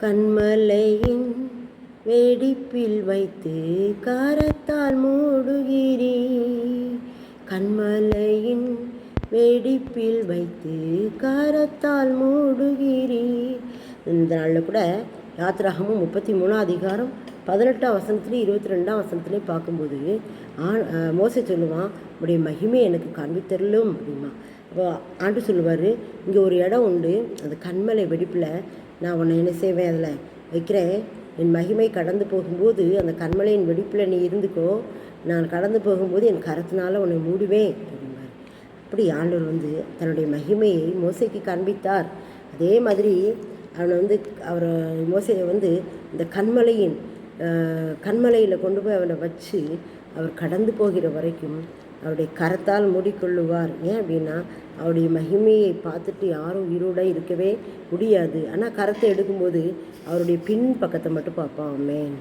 கண்மலையின் வெடிப்பில் வைத்து காரத்தால் மூடுகிறீ. கண்மலையின் வெடிப்பில் வைத்து காரத்தால் மூடுகிறீ. இந்த நாளில் கூட யாத்ராகமும் முப்பத்தி மூணாம் அதிகாரம் பதினெட்டாம் வசனத்துலேயும் இருபத்தி ரெண்டாம் வசனத்துலேயும் பார்க்கும்போது ஆ மோசை சொல்லுவான் உடைய மகிமை எனக்கு காண்பித்தரலும் அப்படிமா. அப்போ ஆண்டு சொல்லுவார் இங்கே ஒரு இடம் உண்டு அந்த கண்மலை வெடிப்பில் நான் உன்னை என்ன செய்வேன் அதில்? வைக்கிறேன். என் மகிமை கடந்து போகும்போது அந்த கண்மலையின் வெடிப்பில் நீ இருந்துக்கோ. நான் கடந்து போகும்போது என் கரத்தினால உன்னை மூடுவேன் அப்படிம்பார். அப்படி ஆண்டவர் வந்து தன்னுடைய மகிமையை மோசைக்கு காண்பித்தார். அதே மாதிரி அவனை வந்து அவர் மோசையை வந்து இந்த கண்மலையின் கண்மலையில் கொண்டு போய் அவனை வச்சு அவர் கடந்து போகிற வரைக்கும் அவருடைய கரத்தால் மூடிக்கொள்ளுவார். ஏன் அப்படின்னா அவருடைய மகிமையை பார்த்துட்டு யாரும் உயிரோடு இருக்கவே முடியாது. ஆனால் கரத்தை எடுக்கும்போது அவருடைய பின் பக்கத்தை மட்டும் பார்ப்பான். மேன்